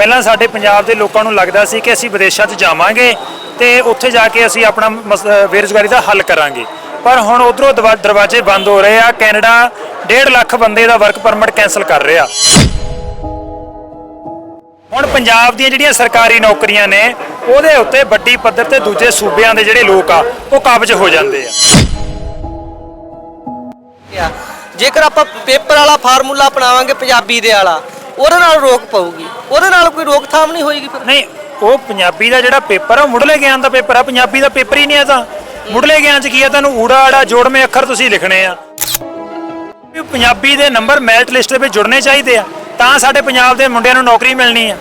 ਪਹਿਲਾਂ ਸਾਡੇ ਪੰਜਾਬ ਦੇ ਲੋਕਾਂ ਨੂੰ ਲੱਗਦਾ ਸੀ ਕਿ ਅਸੀਂ ਵਿਦੇਸ਼ਾਂ 'ਚ ਜਾਵਾਂਗੇ ਤੇ ਉੱਥੇ ਜਾ ਕੇ ਅਸੀਂ ਆਪਣਾ ਬੇਰੁਜ਼ਗਾਰੀ ਦਾ ਹੱਲ ਕਰਾਂਗੇ। ਪਰ ਹੁਣ ਉਧਰੋਂ ਦਰਵਾਜ਼ੇ ਬੰਦ ਹੋ ਰਹੇ ਆ, ਕੈਨੇਡਾ 1.5 ਲੱਖ ਬੰਦੇ ਦਾ ਵਰਕ ਪਰਮਿਟ ਕੈਨਸਲ ਕਰ ਰਿਹਾ। ਹੁਣ ਪੰਜਾਬ ਦੀਆਂ ਜਿਹੜੀਆਂ ਸਰਕਾਰੀ ਨੌਕਰੀਆਂ ਨੇ, ਉਹਦੇ ਉੱਤੇ ਵੱਡੀ ਪੱਧਰ ਤੇ ਦੂਜੇ ਸੂਬਿਆਂ ਦੇ ਜਿਹੜੇ ਲੋਕ ਆ, ਉਹ ਕਾਬਜ਼ ਹੋ ਜਾਂਦੇ ਆ। ਜੇਕਰ ਆਪਾਂ ਪੇਪਰ ਵਾਲਾ ਫਾਰਮੂਲਾ ਅਪਣਾਵਾਂਗੇ ਪੰਜਾਬੀ ਦੇ ਵਾਲਾ ਉਹਦੇ ਨਾਲ ਰੋਕ ਪਊਗੀ। ਉਹਦੇ ਨਾਲ ਕੋਈ ਰੋਕਥਾਮ ਨਹੀਂ ਹੋਏਗੀ ਫਿਰ। ਨਹੀਂ ਉਹ ਪੰਜਾਬੀ ਦਾ ਜਿਹੜਾ ਪੇਪਰ ਆ ਉਹ ਮੁੱਢਲੇ ਗਿਆਨ ਦਾ ਪੇਪਰ ਆ। ਪੰਜਾਬੀ ਦਾ ਪੇਪਰ ਹੀ ਨਹੀਂ ਆ ਤਾਂ। ਮੁੱਢਲੇ ਗਿਆਨ ਚ ਕੀ ਆ ਤੁਹਾਨੂੰ? ਊੜਾ ਆੜਾ ਜੋੜਵੇਂ ਅੱਖਰ ਤੁਸੀਂ ਲਿਖਣੇ ਆ। ਵੀ ਪੰਜਾਬੀ ਦੇ ਨੰਬਰ ਮੈਰਿਟ ਲਿਸਟ ਦੇ ਵਿੱਚ ਜੁੜਨੇ ਚਾਹੀਦੇ ਆ। ਤਾਂ ਸਾਡੇ ਪੰਜਾਬ ਦੇ ਮੁੰਡਿਆਂ ਨੂੰ ਨੌਕਰੀ ਮਿਲਣੀ ਆ।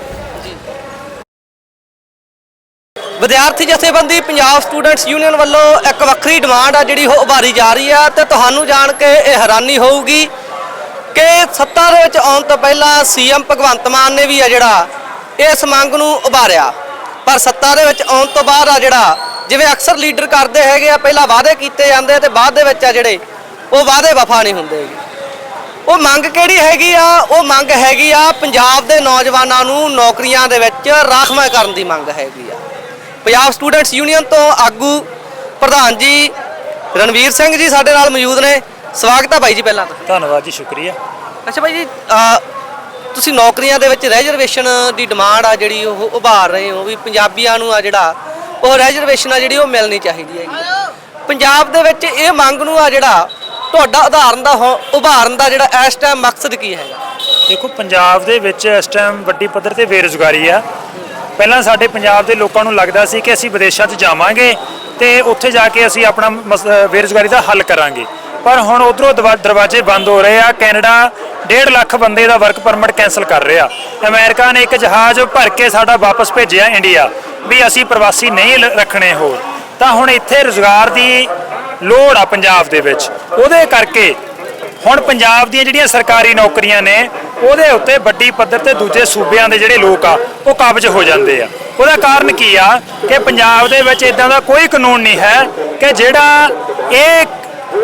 ਵਿਦਿਆਰਥੀ ਜਥੇਬੰਦੀ ਪੰਜਾਬ ਸਟੂਡੈਂਟਸ ਯੂਨੀਅਨ ਵੱਲੋਂ ਇੱਕ ਵੱਖਰੀ ਡਿਮਾਂਡ ਆ ਜਿਹੜੀ ਉਹ ਉਭਾਰੀ ਜਾ ਰਹੀ ਆ ਤੇ ਤੁਹਾਨੂੰ ਜਾਣ ਕੇ ਇਹ ਹੈਰਾਨੀ ਹੋਊਗੀ ਕਿ ਸੱਤਾ ਦੇ ਵਿੱਚ ਆਉਣ ਤੋਂ ਪਹਿਲਾਂ ਸੀਐਮ ਭਗਵੰਤ ਮਾਨ ਨੇ ਵੀ ਆ ਜਿਹੜਾ ਇਸ ਮੰਗ ਨੂੰ ਉਭਾਰਿਆ। ਪਰ ਸੱਤਾ ਦੇ ਵਿੱਚ ਆਉਣ ਤੋਂ ਬਾਅਦ ਆ ਜਿਹੜਾ ਜਿਵੇਂ ਅਕਸਰ ਲੀਡਰ ਕਰਦੇ ਹੈਗੇ ਆ, ਪਹਿਲਾਂ ਵਾਅਦੇ ਕੀਤੇ ਜਾਂਦੇ ਆ ਤੇ ਬਾਅਦ ਦੇ ਵਿੱਚ ਆ ਜਿਹੜੇ ਉਹ ਵਾਅਦੇ ਵਫਾ ਨਹੀਂ ਹੁੰਦੇ ਹੈਗੇ। ਉਹ ਮੰਗ ਕਿਹੜੀ ਹੈਗੀ ਆ? ਉਹ ਮੰਗ ਹੈਗੀ ਆ ਪੰਜਾਬ ਦੇ ਨੌਜਵਾਨਾਂ ਨੂੰ ਨੌਕਰੀਆਂ ਦੇ ਵਿੱਚ ਰਾਖਵਾਂ ਕਰਨ ਦੀ ਮੰਗ ਹੈਗੀ ਆ। ਪੰਜਾਬ ਸਟੂਡੈਂਟਸ ਯੂਨੀਅਨ ਤੋਂ ਆਗੂ ਪ੍ਰਧਾਨ ਜੀ ਰਣਵੀਰ ਸਿੰਘ ਜੀ ਸਾਡੇ ਨਾਲ ਮੌਜੂਦ ਨੇ। ਸਵਾਗਤ ਹੈ ਭਾਈ ਜੀ ਪਹਿਲਾਂ ਤਾਂ। ਧੰਨਵਾਦ ਜੀ, ਸ਼ੁਕਰੀਆ। ਅੱਛਾ ਬਾਈ ਜੀ ਅਹ ਤੁਸੀਂ ਨੌਕਰੀਆਂ ਦੇ ਵਿੱਚ ਰਿਜ਼ਰਵੇਸ਼ਨ ਦੀ ਡਿਮਾਂਡ ਆ ਜਿਹੜੀ ਉਹ ਉਭਾਰ ਰਹੇ ਹੋ ਵੀ ਪੰਜਾਬੀਆਂ ਨੂੰ ਆ ਜਿਹੜਾ ਉਹ ਰਿਜ਼ਰਵੇਸ਼ਨ ਆ ਜਿਹੜੀ ਉਹ ਮਿਲਣੀ ਚਾਹੀਦੀ ਹੈਗੀ। ਪੰਜਾਬ ਦੇ ਵਿੱਚ ਇਹ ਮੰਗ ਨੂੰ ਆ ਜਿਹੜਾ ਤੁਹਾਡਾ ਉਦਾਹਰਨ ਦਾ ਹੋ- ਉਭਾਰਨ ਦਾ ਜਿਹੜਾ ਇਸ ਟਾਈਮ ਮਕਸਦ ਕੀ ਹੈਗਾ? ਦੇਖੋ ਪੰਜਾਬ ਦੇ ਵਿੱਚ ਇਸ ਟਾਈਮ ਵੱਡੀ ਪੱਧਰ ਤੇ ਬੇਰੁਜ਼ਗਾਰੀ ਆ। ਪਹਿਲਾਂ ਸਾਡੇ ਪੰਜਾਬ ਦੇ ਲੋਕਾਂ ਨੂੰ ਲੱਗਦਾ ਸੀ ਕਿ ਅਸੀਂ ਵਿਦੇਸ਼ਾਂ 'ਚ ਜਾਵਾਂਗੇ ਤੇ ਉੱਥੇ ਜਾ ਕੇ ਅਸੀਂ ਆਪਣਾ ਮਸ- ਅ, ਬੇਰੁਜ਼ਗਾਰੀ ਦਾ ਹੱਲ ਕਰਾਂਗੇ। ਪਰ ਹੁਣ ਉਧਰੋਂ ਦਰਵਾਜ਼ੇ ਬੰਦ ਹੋ ਰਹੇ ਆ। ਕੈਨੇਡਾ 1.5 ਲੱਖ ਬੰਦੇ ਦਾ ਵਰਕ ਪਰਮਿਟ ਕੈਨਸਲ ਕਰ ਰਿਹਾ। ਅਮਰੀਕਾ ਨੇ ਇੱਕ ਜਹਾਜ਼ ਭਰ ਕੇ ਸਾਡਾ ਵਾਪਸ ਭੇਜਿਆ ਇੰਡੀਆ, ਵੀ ਅਸੀਂ ਪ੍ਰਵਾਸੀ ਨਹੀਂ ਲ- ਰੱਖਣੇ ਹੋਰ। ਤਾਂ ਹੁਣ ਇੱਥੇ ਰੁਜ਼ਗਾਰ ਦੀ ਲੋੜ ਆ ਪੰਜਾਬ ਦੇ ਵਿੱਚ। ਉਹਦੇ ਕਰਕੇ ਹੁਣ ਪੰਜਾਬ ਦੀਆਂ ਜਿਹੜੀਆਂ ਸਰਕਾਰੀ ਨੌਕਰੀਆਂ ਨੇ, ਉਹਦੇ ਉੱਤੇ ਵੱਡੀ ਪੱਧਰ ਤੇ ਦੂਜੇ ਸੂਬਿਆਂ ਦੇ ਜਿਹੜੇ ਲੋਕ ਆ, ਉਹ ਕਾਬਜ਼ ਹੋ ਜਾਂਦੇ ਆ। ਉਹਦਾ ਕਾਰਨ ਕੀ ਆ ਕਿ ਪੰਜਾਬ ਦੇ ਵਿੱਚ ਇਦਾਂ ਦਾ ਕੋਈ ਕਾਨੂੰਨ ਨਹੀਂ ਹੈ ਕਿ ਜਿਹੜਾ ਇਹ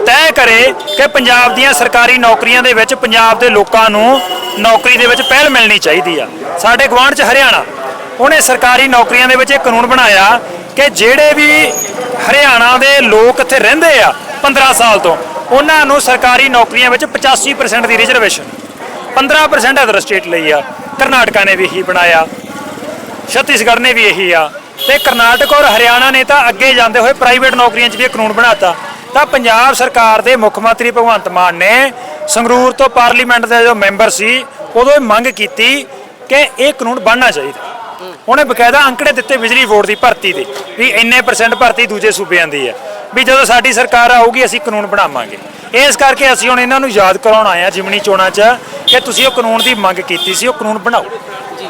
ਤੈਅ ਕਰੇ ਕਿ ਪੰਜਾਬ ਦੀਆਂ ਸਰਕਾਰੀ ਨੌਕਰੀਆਂ ਦੇ ਵਿੱਚ ਪੰਜਾਬ ਦੇ ਲੋਕਾਂ ਨੂੰ ਨੌਕਰੀ ਦੇ ਵਿੱਚ ਪਹਿਲ ਮਿਲਣੀ ਚਾਹੀਦੀ ਆ। ਸਾਡੇ ਗਵਾਂਢ 'ਚ ਹਰਿਆਣਾ, ਉਹਨੇ ਸਰਕਾਰੀ ਨੌਕਰੀਆਂ ਦੇ ਵਿੱਚ ਇਹ ਕਾਨੂੰਨ ਬਣਾਇਆ ਕਿ ਜਿਹੜੇ ਵੀ ਹਰਿਆਣਾ ਦੇ ਲੋਕ ਇੱਥੇ ਰਹਿੰਦੇ ਆ 15 ਸਾਲ ਤੋਂ, ਉਹਨਾਂ ਨੂੰ ਸਰਕਾਰੀ ਨੌਕਰੀਆਂ ਵਿੱਚ 85% ਦੀ ਰਿਜ਼ਰਵੇਸ਼ਨ 15% ਅਦਰ ਸਟੇਟ ਲਈ ਆ। ਕਰਨਾਟਕਾ ਨੇ ਵੀ ਇਹੀ ਬਣਾਇਆ, ਛੱਤੀਸਗੜ੍ਹ ਨੇ ਵੀ ਇਹੀ ਆ। ਤੇ ਕਰਨਾਟਕ ਔਰ ਹਰਿਆਣਾ ਨੇ ਤਾਂ ਅੱਗੇ ਜਾਂਦੇ ਹੋਏ ਪ੍ਰਾਈਵੇਟ ਨੌਕਰੀਆਂ 'ਚ ਵੀ ਇਹ ਕਾਨੂੰਨ ਬਣਾਤਾ। ਤਾਂ ਪੰਜਾਬ ਸਰਕਾਰ ਦੇ ਮੁੱਖ ਮੰਤਰੀ ਭਗਵੰਤ ਮਾਨ ਨੇ ਸੰਗਰੂਰ ਤੋਂ ਪਾਰਲੀਮੈਂਟ ਦੇ ਜੋ ਮੈਂਬਰ ਸੀ, ਉਦੋਂ ਇਹ ਮੰਗ ਕੀਤੀ ਕਿ ਇਹ ਕਾਨੂੰਨ ਬਣਨਾ ਚਾਹੀਦਾ। ਉਹਨੇ ਬਕਾਇਦਾ ਅੰਕੜੇ ਦਿੱਤੇ ਬਿਜਲੀ ਬੋਰਡ ਦੀ ਭਰਤੀ ਦੇ, ਵੀ ਇੰਨੇ ਪਰਸੈਂਟ ਭਰਤੀ ਦੂਜੇ ਸੂਬਿਆਂ ਦੀ ਹੈ। ਵੀ ਜਦੋਂ ਸਾਡੀ ਸਰਕਾਰ ਆਊਗੀ, ਅਸੀਂ ਕਾਨੂੰਨ ਬਣਾਵਾਂਗੇ। ਇਸ ਕਰਕੇ ਅਸੀਂ ਹੁਣ ਇਹਨਾਂ ਨੂੰ ਯਾਦ ਕਰਾਉਣ ਆਏ ਆ ਜਿਮਣੀ ਚੋਣਾਂ 'ਚ, ਕਿ ਤੁਸੀਂ ਉਹ ਕਾਨੂੰਨ ਦੀ ਮੰਗ ਕੀਤੀ ਸੀ, ਉਹ ਕਾਨੂੰਨ ਬਣਾਓ। ਜੀ।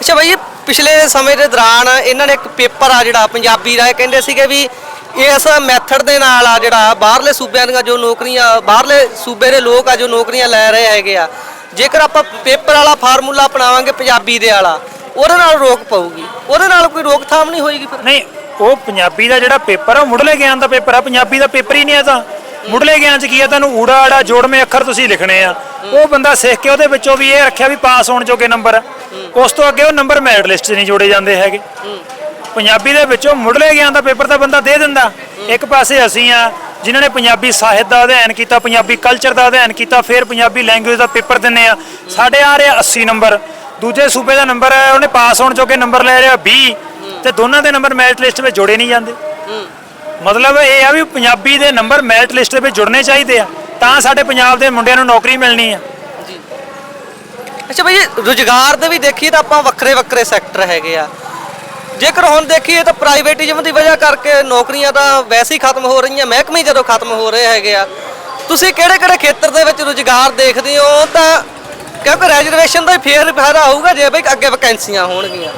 ਅੱਛਾ ਬਾਈ ਪਿਛਲੇ ਸਮੇਂ ਦੇ ਦੌਰਾਨ ਇਹਨਾਂ ਨੇ ਇੱਕ ਪੇਪਰ ਆ ਜਿਹੜਾ, ਪੰਜਾਬੀ ਦਾ ਕਹਿੰਦੇ ਸੀਗੇ ਵੀ ਇਸ ਮੈਥਡ ਦੇ ਨਾਲ ਆ ਜਿਹੜਾ ਬਾਹਰਲੇ ਸੂਬਿਆਂ ਦੀਆਂ ਜੋ ਨੌਕਰੀਆਂ ਬਾਹਰਲੇ ਸੂਬੇ ਦੇ ਲੋਕ ਆ ਜੋ ਨੌਕਰੀਆਂ ਲੈ ਰਹੇ ਹੈਗੇ ਆ ਜੇਕਰ ਆਪਾਂ ਪੇਪਰ ਵਾਲਾ ਫਾਰਮੂਲਾ ਅਪਣਾਵਾਂਗੇ ਪੰਜਾਬੀ ਦੇ ਵਾਲਾ ਉਹਦੇ ਨਾਲ ਰੋਕ ਪਊਗੀ। ਉਹਦੇ ਨਾਲ ਕੋਈ ਰੋਕਥਾਮ ਨਹੀਂ ਹੋਏਗੀ ਫਿਰ। ਨਹੀਂ ਉਹ ਪੰਜਾਬੀ ਦਾ ਜਿਹੜਾ ਪੇਪਰ ਆ ਮੁੱਢਲੇ ਗਿਆਨ ਦਾ ਪੇਪਰ ਆ ਪੰਜਾਬੀ ਦਾ ਪੇਪਰ ਹੀ ਨਹੀਂ ਆ ਤਾਂ ਮੁੱਢਲੇ ਗਿਆਨ ਚ ਕੀ ਆ ਤੁਹਾਨੂੰ ਊੜਾ ਆੜਾ ਜੋੜਵੇਂ ਅੱਖਰ ਤੁਸੀਂ ਲਿਖਣੇ ਆ। ਉਹ ਬੰਦਾ ਸਿੱਖ ਕੇ ਉਹਦੇ ਵਿੱਚੋਂ ਵੀ ਇਹ ਰੱਖਿਆ ਵੀ ਪਾਸ ਹੋਣ ਜੋਗੇ ਨੰਬਰ ਉਸ ਤੋਂ ਅੱਗੇ ਉਹ ਨੰਬਰ ਮੈਰਿਟ ਲਿਸਟ 'ਚ ਨਹੀਂ ਜੋੜੇ ਜਾਂਦੇ ਹੈਗੇ। ਪੰਜਾਬੀ ਦੇ ਵਿੱਚੋਂ ਮੁੱਢਲੇ ਗਿਆਨ ਦਾ ਪੇਪਰ ਤਾਂ ਬੰਦਾ ਦੇ ਦਿੰਦਾ। ਇੱਕ ਪਾਸੇ ਅਸੀਂ ਆ, ਜਿਨ੍ਹਾਂ ਨੇ ਪੰਜਾਬੀ ਸਾਹਿਤ ਦਾ ਅਧਿਐਨ ਕੀਤਾ, ਪੰਜਾਬੀ ਕਲਚਰ ਦਾ ਅਧਿਐਨ ਕੀਤਾ, ਫਿਰ ਪੰਜਾਬੀ ਲੈਂਗੁਏਜ ਦਾ ਪੇਪਰ ਦਿੰਨੇ ਆ। ਸਾਡੇ ਆ ਰਿਹਾ 80 ਨੰਬਰ। ਦੂਜੇ ਸੂਬੇ ਦਾ ਨੰਬਰ ਉਹਨੇ ਪਾਸ ਹੋਣ ਜੋਗੇ ਨੰਬਰ ਲੈ ਰਿਹਾ 20 ਤੇ ਦੋਨਾਂ ਦੇ ਨੰਬਰ ਮੈਰਿਟ ਲਿਸਟ ਵਿੱਚ ਜੋੜੇ ਨਹੀਂ ਜਾਂਦੇ। ਮਤਲਬ ਇਹ ਆ ਵੀ ਪੰਜਾਬੀ ਦੇ ਨੰਬਰ ਮੈਰਿਟ ਲਿਸਟ ਵਿੱਚ ਜੁੜਨੇ ਚਾਹੀਦੇ ਆ। ਤਾਂ ਸਾਡੇ ਪੰਜਾਬ ਦੇ ਮੁੰਡਿਆਂ ਨੂੰ ਨੌਕਰੀ ਮਿਲਣੀ ਆ। ਅੱਛਾ ਭਾਈ ਰੁਜ਼ਗਾਰ ਦੇ ਵੀ ਦੇਖੀਏ ਤਾਂ ਆਪਾਂ ਵੱਖਰੇ ਵੱਖਰੇ ਸੈਕਟਰ ਹੈਗੇ ਆ। ਜੇਕਰ ਹੁਣ ਦੇਖੀਏ ਤਾਂ ਪ੍ਰਾਈਵੇਟਿਜ਼ਮ ਦੀ ਵਜ੍ਹਾ ਕਰਕੇ ਨੌਕਰੀਆਂ ਤਾਂ ਵੈਸੇ ਹੀ ਖਤਮ ਹੋ ਰਹੀਆਂ ਮਹਿਕਮੇ ਜਦੋਂ ਖਤਮ ਹੋ ਰਹੇ ਹੈਗੇ ਆ। ਤੁਸੀਂ ਕਿਹੜੇ ਕਿਹੜੇ ਖੇਤਰ ਦੇ ਵਿੱਚ ਰੁਜ਼ਗਾਰ ਦੇਖਦੇ ਹੋ? ਤਾਂ ਕਿਉਂਕਿ ਰੈਜ਼ਰਵੇਸ਼ਨ ਦਾ ਹੀ ਫੇਰ ਫਾਇਦਾ ਹੋਊਗਾ ਜੇ ਬਈ ਅੱਗੇ ਵੈਕੈਂਸੀਆਂ ਹੋਣਗੀਆਂ।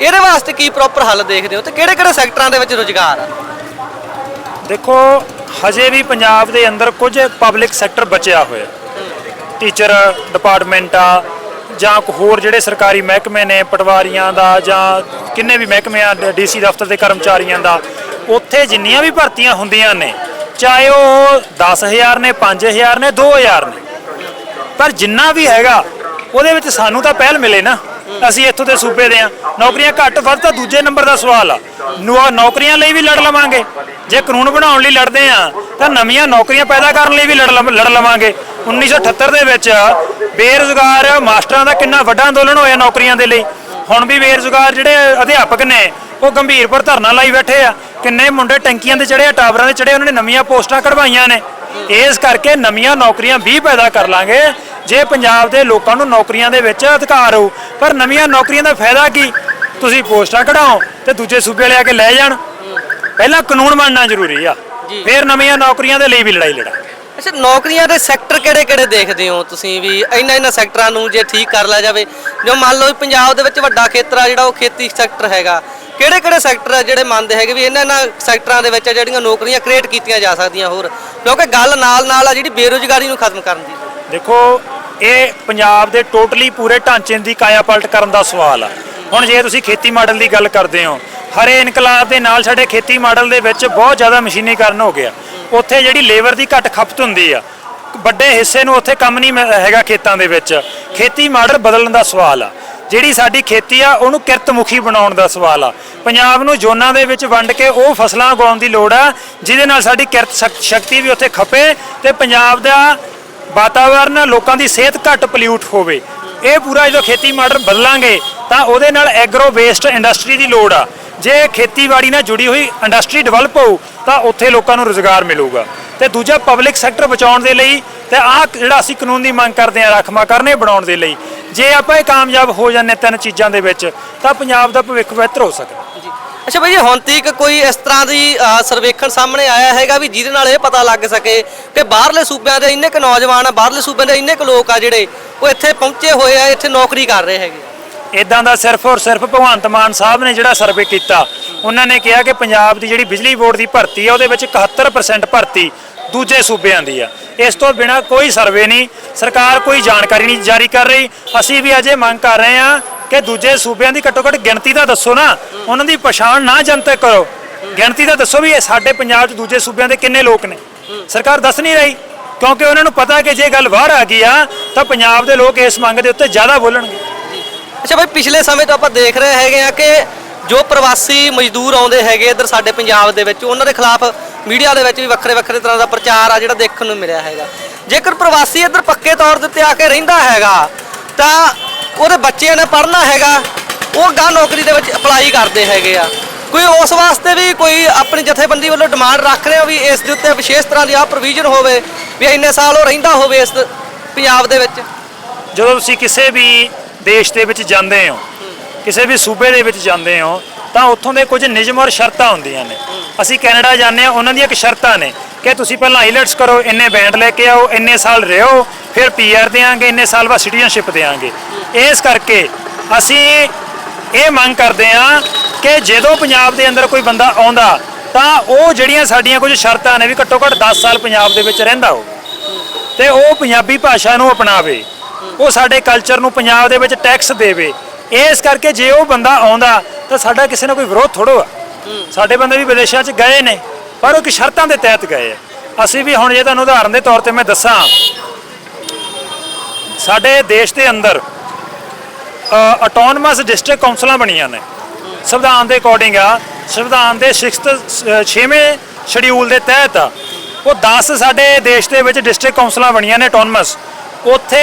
ਇਹਦੇ ਵਾਸਤੇ ਕੀ ਪ੍ਰੋਪਰ ਹੱਲ ਦੇਖਦੇ ਹੋ ਤੇ ਕਿਹੜੇ ਕਿਹੜੇ ਸੈਕਟਰਾਂ ਦੇ ਵਿੱਚ ਰੁਜ਼ਗਾਰ ਆ? ਦੇਖੋ ਹਜੇ ਵੀ ਪੰਜਾਬ ਦੇ ਅੰਦਰ ਕੁਝ ਪਬਲਿਕ ਸੈਕਟਰ ਬਚਿਆ ਹੋਇਆ। ਟੀਚਰ ਡਿਪਾਰਟਮੈਂਟ ਆ ਜਾਂ ਹੋਰ ਜਿਹੜੇ ਸਰਕਾਰੀ ਮਹਿਕਮੇ ਨੇ, ਪਟਵਾਰੀਆਂ ਦਾ ਜਾਂ ਕਿੰਨੇ ਵੀ ਮਹਿਕਮੇ ਆ ਡੀਸੀ ਦਫ਼ਤਰ ਦੇ ਕਰਮਚਾਰੀਆਂ ਦਾ, ਉੱਥੇ ਜਿੰਨੀਆਂ ਵੀ ਭਰਤੀਆਂ ਹੁੰਦੀਆਂ ਨੇ, ਚਾਹੇ ਉਹ 10000 ਨੇ 5000 ਨੇ 2000 ਨੇ, ਪਰ ਜਿੰਨਾ ਵੀ ਹੈਗਾ, ਉਹਦੇ ਵਿੱਚ ਸਾਨੂੰ ਤਾਂ ਪਹਿਲ ਮਿਲੇ ਨਾ। ਅਸੀਂ ਇੱਥੋਂ ਦੇ ਸੂਬੇ ਦੇ ਆ। ਨੌਕਰੀਆਂ ਘੱਟ ਵੱਧ ਤਾਂ ਦੂਜੇ ਨੰਬਰ ਦਾ ਸਵਾਲ ਆ। ਨੌ- ਨੌਕਰੀਆਂ ਲਈ ਵੀ ਲੜ ਲਵਾਂਗੇ। ਜੇ ਕਾਨੂੰਨ ਬਣਾਉਣ ਲਈ ਲੜਦੇ ਆ, ਤਾਂ ਨਵੀਆਂ ਨੌਕਰੀਆਂ ਪੈਦਾ ਕਰਨ ਲਈ ਵੀ ਲੜ ਲਵ- ਲੜ ਲਵਾਂਗੇ। 1978 ਦੇ ਵਿੱਚ ਬੇਰੁਜ਼ਗਾਰ ਮਾਸਟਰਾਂ ਦਾ ਕਿੰਨਾ ਵੱਡਾ ਅੰਦੋਲਨ ਹੋਇਆ ਨੌਕਰੀਆਂ ਦੇ ਲਈ। ਹੁਣ ਵੀ ਬੇਰੁਜ਼ਗਾਰ ਜਿਹੜੇ ਅਧਿਆਪਕ ਨੇ ਉਹ ਗੰਭੀਰਪੁਰ ਧਰਨਾ ਲਾਈ ਬੈਠੇ ਆ। ਕਿੰਨੇ ਮੁੰਡੇ ਟੈਂਕੀਆਂ ਤੇ ਚੜੇ ਆ ਟਾਵਰਾਂ ਤੇ ਚੜੇ ਉਹਨਾਂ ਨੇ ਨਵੀਆਂ ਪੋਸਟਾਂ ਕਢਵਾਈਆਂ ਨੇ। ਇਸ ਕਰਕੇ ਨਵੀਆਂ ਨੌਕਰੀਆਂ ਵੀ ਪੈਦਾ ਕਰ ਲਾਂਗੇ। ਜੇ ਪੰਜਾਬ ਦੇ ਲੋਕਾਂ ਨੂੰ ਨੌਕਰੀਆਂ ਦੇ ਵਿੱਚ ਅਧਿਕਾਰ ਹੋ ਪਰ ਨਵੀਆਂ ਨੌਕਰੀਆਂ ਦਾ ਫਾਇਦਾ ਕੀ? ਤੁਸੀਂ ਪੋਸਟਾਂ ਕਢਾਓ ਤੇ ਦੂਜੇ ਸੂਬੇ ਲਿਆ ਕੇ ਲੈ ਜਾਣ। ਪਹਿਲਾਂ ਕਾਨੂੰਨ ਬਣਨਾ ਜ਼ਰੂਰੀ ਆ। ਫਿਰ ਨਵੀਆਂ ਨੌਕਰੀਆਂ ਦੇ ਲਈ ਵੀ ਲੜਾਈ ਲੜਾਂਗੇ ਅੱਛਾ, ਨੌਕਰੀਆਂ ਦੇ ਸੈਕਟਰ ਕਿਹੜੇ ਕਿਹੜੇ ਦੇਖਦੇ ਹੋ ਤੁਸੀਂ ਵੀ ਇਹਨਾਂ ਇਹਨਾਂ ਸੈਕਟਰਾਂ ਨੂੰ ਜੇ ਠੀਕ ਕਰ ਲਿਆ ਜਾਵੇ? ਜੋ ਮੰਨ ਲਓ ਵੀ ਪੰਜਾਬ ਦੇ ਵਿੱਚ ਵੱਡਾ ਖੇਤਰ ਆ ਜਿਹੜਾ ਉਹ ਖੇਤੀ ਸੈਕਟਰ ਹੈਗਾ, ਕਿਹੜੇ ਕਿਹੜੇ ਸੈਕਟਰ ਆ ਜਿਹੜੇ ਮੰਨਦੇ ਹੈਗੇ ਵੀ ਇਹਨਾਂ ਇਹਨਾਂ ਸੈਕਟਰਾਂ ਦੇ ਵਿੱਚ ਜਿਹੜੀਆਂ ਨੌਕਰੀਆਂ ਕ੍ਰੀਏਟ ਕੀਤੀਆਂ ਜਾ ਸਕਦੀਆਂ ਹੋਰ? ਕਿਉਂਕਿ ਗੱਲ ਨਾਲ ਨਾਲ ਆ ਜਿਹੜੀ ਬੇਰੁਜ਼ਗਾਰੀ ਨੂੰ ਖਤਮ ਕਰਨ ਦੀ। ਦੇਖੋ, ਇਹ ਪੰਜਾਬ ਦੇ ਟੋਟਲੀ ਪੂਰੇ ਢਾਂਚੇ ਦੀ ਕਾਇਆ ਪਲਟ ਕਰਨ ਦਾ ਸਵਾਲ ਆ। ਹੁਣ ਜੇ ਤੁਸੀਂ ਖੇਤੀ ਮਾਡਲ ਦੀ ਗੱਲ ਕਰਦੇ ਹੋ, ਹਰੇ ਇਨਕਲਾਬ ਦੇ ਨਾਲ ਸਾਡੇ ਖੇਤੀ ਮਾਡਲ ਦੇ ਵਿੱਚ ਬਹੁਤ ਜ਼ਿਆਦਾ ਮਸ਼ੀਨੀਕਰਨ ਹੋ ਗਿਆ। ਉੱਥੇ ਜਿਹੜੀ ਲੇਬਰ ਦੀ ਘੱਟ ਖਪਤ ਹੁੰਦੀ ਆ, ਵੱਡੇ ਹਿੱਸੇ ਨੂੰ ਉੱਥੇ ਕੰਮ ਨਹੀਂ ਮਿਲ- ਹੈਗਾ ਖੇਤਾਂ ਦੇ ਵਿੱਚ। ਖੇਤੀ ਮਾਡਲ ਬਦਲਣ ਦਾ ਸਵਾਲ ਆ। ਜਿਹੜੀ ਸਾਡੀ ਖੇਤੀ ਆ, ਉਹਨੂੰ ਕਿਰਤਮੁਖੀ ਬਣਾਉਣ ਦਾ ਸਵਾਲ ਆ। ਪੰਜਾਬ ਨੂੰ ਜ਼ੋਨਾਂ ਦੇ ਵਿੱਚ ਵੰਡ ਕੇ ਉਹ ਫਸਲਾਂ ਉਗਾਉਣ ਦੀ ਲੋੜ ਆ, ਜਿਹਦੇ ਨਾਲ ਸਾਡੀ ਕਿਰਤ ਸ਼ਕ- ਸ਼ਕਤੀ ਵੀ ਉੱਥੇ ਖਪੇ ਤੇ ਪੰਜਾਬ ਦਾ ਵਾਤਾਵਰਨ ਲੋਕਾਂ ਦੀ ਸਿਹਤ ਘੱਟ ਪੋਲਿਊਟ ਹੋਵੇ। ਇਹ ਪੂਰਾ ਜਦੋਂ ਖੇਤੀ ਮਾਡਲ ਬਦਲਾਂਗੇ ਤਾਂ ਉਹਦੇ ਨਾਲ ਐਗਰੋ ਵੇਸਟ ਇੰਡਸਟਰੀ ਦੀ ਲੋੜ ਆ। ਜੇ ਖੇਤੀਬਾੜੀ ਨਾਲ ਜੁੜੀ ਹੋਈ ਇੰਡਸਟਰੀ ਡਿਵੈਲਪ ਹੋਊ, ਤਾਂ ਉੱਥੇ ਲੋਕਾਂ ਨੂੰ ਰੋਜ਼ਗਾਰ ਮਿਲੂਗਾ। ਤੇ ਦੂਜਾ ਪਬਲਿਕ ਸੈਕਟਰ ਬਚਾਉਣ ਦੇ ਲਈ ਤੇ ਆਹ ਜਿਹੜਾ ਅਸੀਂ ਕਾਨੂੰਨ ਦੀ ਮੰਗ ਕਰਦੇ ਹਾਂ ਰਾਖਮਾ ਕਰਨੇ ਬਣਾਉਣ ਦੇ ਲਈ, ਜੇ ਆਪਾਂ ਇਹ ਕਾਮਯਾਬ ਹੋ ਜਾਂਦੇ ਤਿੰਨ ਚੀਜ਼ਾਂ ਦੇ ਵਿੱਚ, ਤਾਂ ਪੰਜਾਬ ਦਾ ਭਵਿੱਖ ਬਿਹਤਰ ਹੋ ਸਕਦਾ। ਜੀ। ਅੱਛਾ ਭਾਈ ਜੀ, ਹੁਣ ਤੱਕ ਕੋਈ ਇਸ ਤਰ੍ਹਾਂ ਦੀ ਸਰਵੇਖਣ ਸਾਹਮਣੇ ਆਇਆ ਹੈਗਾ ਵੀ ਜਿਹਦੇ ਨਾਲ ਇਹ ਪਤਾ ਲੱਗ ਸਕੇ ਕਿ ਬਾਹਰਲੇ ਸੂਬਿਆਂ ਦੇ ਇੰਨੇ ਕੁ ਨੌਜਵਾਨ ਆ ਬਾਹਰਲੇ ਸੂਬਿਆਂ ਦੇ ਇੰਨੇ ਕੁ ਲੋਕ ਆ ਜਿਹੜੇ, ਉਹ ਇੱਥੇ ਪਹੁੰਚੇ ਹੋਏ ਆ, ਇੱਥੇ ਨੌਕਰੀ ਕਰ ਰਹੇ ਹੈਗੇ ਇਦਾਂ ਦਾ ਸਿਰਫ ਔਰ ਸਿਰਫ ਭਗਵੰਤ ਮਾਨ ਸਾਹਿਬ ਨੇ ਜਿਹੜਾ ਸਰਵੇ ਕੀਤਾ, ਉਹਨਾਂ ਨੇ ਕਿਹਾ ਕਿ ਪੰਜਾਬ ਦੀ ਜਿਹੜੀ ਬਿਜਲੀ ਬੋਰਡ ਦੀ ਭਰਤੀ ਆ, ਉਹਦੇ ਵਿੱਚ 71% ਭਰਤੀ ਦੂਜੇ ਸੂਬਿਆਂ ਦੀ ਆ। ਇਸ ਤੋਂ ਬਿਨਾ ਕੋਈ ਸਰਵੇ ਨਹੀਂ, ਸਰਕਾਰ ਕੋਈ ਜਾਣਕਾਰੀ ਨਹੀਂ ਜਾਰੀ ਕਰ ਰਹੀ। ਅਸੀਂ ਵੀ ਅਜੇ ਮੰਗ ਕਰ ਰਹੇ ਹਾਂ ਕਿ ਦੂਜੇ ਸੂਬਿਆਂ ਦੀ ਘੱਟੋ ਘੱਟ ਗਿਣਤੀ ਤਾਂ ਦੱਸੋ ਨਾ, ਉਹਨਾਂ ਦੀ ਪਛਾਣ ਨਾ ਜਨਤਕ ਕਰੋ। ਗਿਣਤੀ ਤਾਂ ਦੱਸੋ ਵੀ ਇਹ ਸਾਡੇ ਪੰਜਾਬ 'ਚ ਦੂਜੇ ਸੂਬਿਆਂ ਦੇ ਕਿੰਨੇ ਲੋਕ ਨੇ। ਸਰਕਾਰ ਦੱਸ ਨਹੀਂ ਰਹੀ, ਕਿਉਂਕਿ ਉਹਨਾਂ ਨੂੰ ਪਤਾ ਕਿ ਜੇ ਗੱਲ ਬਾਹਰ ਆ ਗਈ ਆ, ਤਾਂ ਪੰਜਾਬ ਦੇ ਲੋਕ ਇਸ ਮੰਗ ਦੇ ਉੱਤੇ ਜ਼ਿਆਦਾ ਬੋਲਣਗੇ। ਅੱਛਾ ਭਾਈ ਪਿਛਲੇ ਸਮੇਂ ਤੋਂ ਆਪਾਂ ਦੇਖ ਰਹੇ ਹੈਗੇ ਆ ਕਿ ਜੋ ਪ੍ਰਵਾਸੀ ਮਜ਼ਦੂਰ ਆਉਂਦੇ ਹੈਗੇ ਇੱਧਰ ਸਾਡੇ ਪੰਜਾਬ ਦੇ ਵਿੱਚ, ਉਹਨਾਂ ਦੇ ਖਿਲਾਫ ਮੀਡੀਆ ਦੇ ਵਿੱਚ ਵੀ ਵੱਖਰੇ ਵੱਖਰੇ ਤਰ੍ਹਾਂ ਦਾ ਪ੍ਰਚਾਰ ਆ ਜਿਹੜਾ ਦੇਖਣ ਨੂੰ ਮਿਲਿਆ ਹੈਗਾ। ਜੇਕਰ ਪ੍ਰਵਾਸੀ ਇੱਧਰ ਪੱਕੇ ਤੌਰ ਦੇ ਉੱਤੇ ਆ ਕੇ ਰਹਿੰਦਾ ਹੈਗਾ, ਤਾਂ ਉਹਦੇ ਬੱਚਿਆਂ ਨੇ ਪੜ੍ਹਨਾ ਹੈਗਾ, ਉਹ ਗਾਂ ਨੌਕਰੀ ਦੇ ਵਿੱਚ ਅਪਲਾਈ ਕਰਦੇ ਹੈਗੇ ਆ। ਕੋਈ ਉਸ ਵਾਸਤੇ ਵੀ ਕੋਈ ਆਪਣੀ ਜਥੇਬੰਦੀ ਵੱਲੋਂ ਡਿਮਾਂਡ ਰੱਖ ਰਹੇ ਹੋ ਵੀ ਇਸ ਦੇ ਉੱਤੇ ਵਿਸ਼ੇਸ਼ ਤਰ੍ਹਾਂ ਦੀ ਆ ਪ੍ਰੋਵੀਜ਼ਨ ਹੋਵੇ, ਵੀ ਇੰਨੇ ਸਾਲ ਉਹ ਰਹਿੰਦਾ ਹੋਵੇ ਇਸ ਪੰਜਾਬ ਦੇ ਵਿੱਚ? ਜਦੋਂ ਤੁਸੀਂ ਕਿਸੇ ਵੀ ਦੇਸ਼ ਦੇ ਵਿੱਚ ਜਾਂਦੇ ਹੋ, ਕਿਸੇ ਵੀ ਸੂਬੇ ਦੇ ਵਿੱਚ ਜਾਂਦੇ ਹੋ, ਤਾਂ ਉੱਥੋਂ ਦੇ ਕੁਝ ਨਿਯਮ ਔਰ ਸ਼ਰਤਾਂ ਹੁੰਦੀਆਂ ਨੇ। ਅਸੀਂ ਕੈਨੇਡਾ ਜਾਂਦੇ ਹਾਂ, ਉਹਨਾਂ ਦੀਆਂ ਇੱਕ ਸ਼ਰਤਾਂ ਨੇ ਕਿ ਤੁਸੀਂ ਪਹਿਲਾਂ ਆਈਲੈਟਸ ਕਰੋ, ਇੰਨੇ ਬੈਂਡ ਲੈ ਕੇ ਆਓ, ਇੰਨੇ ਸਾਲ ਰਹੋ, ਫਿਰ ਪੀਆਰ ਦੇਾਂਗੇ ਇੰਨੇ ਸਾਲ ਬਾਅਦ ਸਿਟੀਜ਼ਨਸ਼ਿਪ ਦੇਾਂਗੇ ਇਸ ਕਰਕੇ ਅਸੀਂ ਇਹ ਮੰਗ ਕਰਦੇ ਹਾਂ ਕਿ ਜਦੋਂ ਪੰਜਾਬ ਦੇ ਅੰਦਰ ਕੋਈ ਬੰਦਾ ਆਉਂਦਾ, ਤਾਂ ਉਹ ਜਿਹੜੀਆਂ ਸਾਡੀਆਂ ਕੁਝ ਸ਼ਰਤਾਂ ਨੇ ਵੀ ਘੱਟੋ ਘੱਟ 10 ਸਾਲ ਪੰਜਾਬ ਦੇ ਵਿੱਚ ਰਹਿੰਦਾ ਹੋਵੇ ਤੇ ਉਹ ਪੰਜਾਬੀ ਭਾਸ਼ਾ ਨੂੰ ਅਪਣਾਵੇ। ਉਹ ਸਾਡੇ ਕਲਚਰ ਨੂੰ ਪੰਜਾਬ ਦੇ ਵਿੱਚ ਟੈਕਸ ਦੇਵੇ। ਇਸ ਕਰਕੇ ਜੇ ਉਹ ਬੰਦਾ ਆਉਂਦਾ, ਤਾਂ ਸਾਡਾ ਕਿਸੇ ਨਾਲ ਕੋਈ ਵਿਰੋਧ ਥੋੜੋ ਆ ਸਾਡੇ ਬੰਦੇ ਵੀ ਵਿਦੇਸ਼ਾਂ 'ਚ ਗਏ ਨੇ, ਪਰ ਉਹ ਕਿ ਸ਼ਰਤਾਂ ਦੇ ਤਹਿਤ ਗਏ ਆ। ਅਸੀਂ ਵੀ ਹੁਣ ਜੇ ਤੁਹਾਨੂੰ ਉਦਾਹਰਨ ਦੇ ਤੌਰ ਤੇ ਮੈਂ ਦੱਸਾਂ, ਸਾਡੇ ਦੇਸ਼ ਦੇ ਅੰਦਰ ਆਟੋਨਮਸ ਡਿਸਟ੍ਰਿਕਟ ਕਾਉਂਸਲਾਂ ਬਣੀਆਂ ਨੇ। ਸੰਵਿਧਾਨ ਦੇ ਅਕੋਰਡਿੰਗ ਆ, ਸੰਵਿਧਾਨ ਦੇ 6th 6ਵੇਂ ਸ਼ਡਿਊਲ ਦੇ ਤਹਿਤ, ਉਹ 10 ਸਾਡੇ ਦੇਸ਼ ਦੇ ਵਿੱਚ ਡਿਸਟ੍ਰਿਕਟ ਕਾਉਂਸਲਾਂ ਬਣੀਆਂ ਨੇ ਆਟੋਨਮਸ ਉੱਥੇ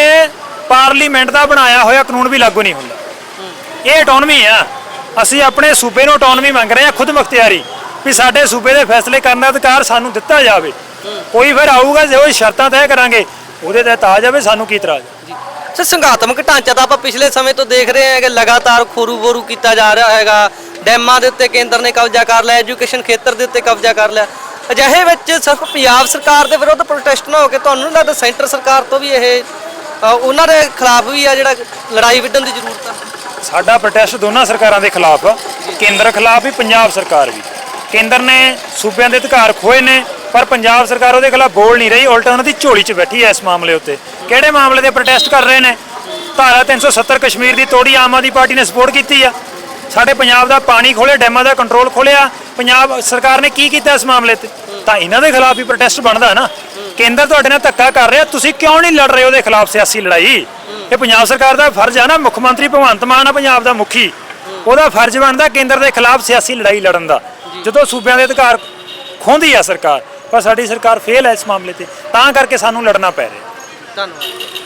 ਪਾਰਲੀਮੈਂਟ ਦਾ ਬਣਾਇਆ ਹੋਇਆ ਕਾਨੂੰਨ ਵੀ ਲਾਗੂ ਨਹੀਂ ਹੁੰਦਾ। ਇਹ ਆਟੋਨਮੀ ਆ। ਅਸੀਂ ਆਪਣੇ ਸੂਬੇ ਨੂੰ ਆਟੋਨਮੀ ਮੰਗ ਰਹੇ ਹਾਂ ਖੁਦ ਮੁਖਤਿਆਰੀ, ਵੀ ਸਾਡੇ ਸੂਬੇ ਦੇ ਫੈਸਲੇ ਕਰਨ ਦਾ ਅਧਿਕਾਰ ਸਾਨੂੰ ਦਿੱਤਾ ਜਾਵੇ। ਕੋਈ ਫਿਰ ਆਊਗਾ ਜੇ ਉਹ ਸ਼ਰਤਾਂ ਤੈਅ ਕਰਾਂਗੇ, ਉਹਦੇ ਤਹਿਤ ਆ ਜਾਵੇ, ਸਾਨੂੰ ਕੀ ਇਤਰਾਜ਼? ਹੈ? ਸੰਘਾਤਮਕ ਢਾਂਚਾ ਤਾਂ ਆਪਾਂ ਪਿਛਲੇ ਸਮੇਂ ਤੋਂ ਦੇਖ ਰਹੇ ਹਾਂ ਕਿ ਲਗਾਤਾਰ ਖੋਰੂ ਬੋਰੂ ਕੀਤਾ ਜਾ ਰਿਹਾ ਹੈਗਾ। ਡੈਮਾਂ ਦੇ ਉੱਤੇ ਕੇਂਦਰ ਨੇ ਕਬਜ਼ਾ ਕਰ ਲਿਆ, ਐਜੂਕੇਸ਼ਨ ਖੇਤਰ ਦੇ ਉੱਤੇ ਕਬਜ਼ਾ ਕਰ ਲਿਆ। ਅਜਿਹੇ ਵਿੱਚ ਸਿਰਫ ਪੰਜਾਬ ਸਰਕਾਰ ਦੇ ਵਿਰੁੱਧ ਪ੍ਰੋਟੈਸਟ ਨਾ ਹੋ ਕੇ ਤੁਹਾਨੂੰ ਲੱਗਦਾ ਸੈਂਟਰ ਸਰਕਾਰ ਤੋਂ ਵੀ ਇਹ ਅ, ਉਹਨਾਂ ਦੇ ਖਿਲਾਫ ਵੀ ਆ ਜਿਹੜਾ ਲੜਾਈ ਵਿੱਢਣ ਦੀ ਜ਼ਰੂਰਤ ਆ? ਸਾਡਾ ਪ੍ਰੋਟੈਸਟ ਦੋਨਾਂ ਸਰਕਾਰਾਂ ਦੇ ਖਿਲਾਫ ਆ। ਕੇਂਦਰ ਖਿਲਾਫ ਵੀ ਪੰਜਾਬ ਸਰਕਾਰ ਵੀ। ਕੇਂਦਰ ਨੇ ਸੂਬਿਆਂ ਦੇ ਅਧਿਕਾਰ ਖੋਏ ਨੇ ਪਰ ਪੰਜਾਬ ਸਰਕਾਰ ਉਹਦੇ ਖਿਲਾਫ ਬੋਲ ਨਹੀਂ ਰਹੀ ਉਲਟਾ ਉਹਨਾਂ ਦੀ ਝੋਲੀ 'ਚ ਬੈਠੀ ਹੈ ਇਸ ਮਾਮਲੇ ਉੱਤੇ। ਕਿਹੜੇ ਮਾਮਲੇ ਦੇ ਪ੍ਰੋਟੈਸਟ ਕਰ ਰਹੇ ਨੇ? ਧਾਰਾ 370 ਕਸ਼ਮੀਰ ਦੀ ਤੋੜੀ ਆਮ ਆਦਮੀ ਪਾਰਟੀ ਨੇ ਸਪੋਰਟ ਕੀਤੀ ਆ। ਸਾਡੇ ਪੰਜਾਬ ਦਾ ਪਾਣੀ ਖੋਲੇ ਡੈਮਾਂ ਦਾ ਕੰਟਰੋਲ ਖੋਲਿਆ ਪੰਜਾਬ ਸਰਕਾਰ ਨੇ ਕੀ ਕੀਤਾ ਇਸ ਮਾਮਲੇ ਤੇ? ਤਾਂ ਇਹਨਾਂ ਦੇ ਖਿਲਾਫ ਵੀ ਪ੍ਰੋਟੈਸਟ ਬਣਦਾ ਨਾ। ਕੇਂਦਰ ਤੁਹਾਡੇ ਨਾਲ ਧੱਕਾ ਕਰ ਰਿਹਾ ਤੁਸੀਂ ਕਿਉਂ ਨਹੀਂ ਲੜ ਰਹੇ ਉਹਦੇ ਖਿਲਾਫ ਸਿਆਸੀ ਲੜਾਈ? ਇਹ ਪੰਜਾਬ ਸਰਕਾਰ ਦਾ ਫਰਜ਼ ਆ ਨਾ ਮੁੱਖ ਮੰਤਰੀ ਭਗਵੰਤ ਮਾਨ ਆ ਪੰਜਾਬ ਦਾ ਮੁਖੀ। ਉਹਦਾ ਫਰਜ਼ ਬਣਦਾ ਕੇਂਦਰ ਦੇ ਖਿਲਾਫ ਸਿਆਸੀ ਲੜਾਈ ਲੜਨ ਦਾ। ਜਦੋਂ ਸੂਬਿਆਂ ਦੇ ਅਧਿਕਾਰ ਖੋਹਦੀ ਆ ਸਰਕਾਰ ਪਰ ਸਾਡੀ ਸਰਕਾਰ ਫੇਲ ਹੈ ਇਸ ਮਾਮਲੇ ਤੇ ਤਾਂ ਕਰਕੇ ਸਾਨੂੰ ਲੜਨਾ ਪੈ ਰਿਹਾ। ਧੰਨਵਾਦ।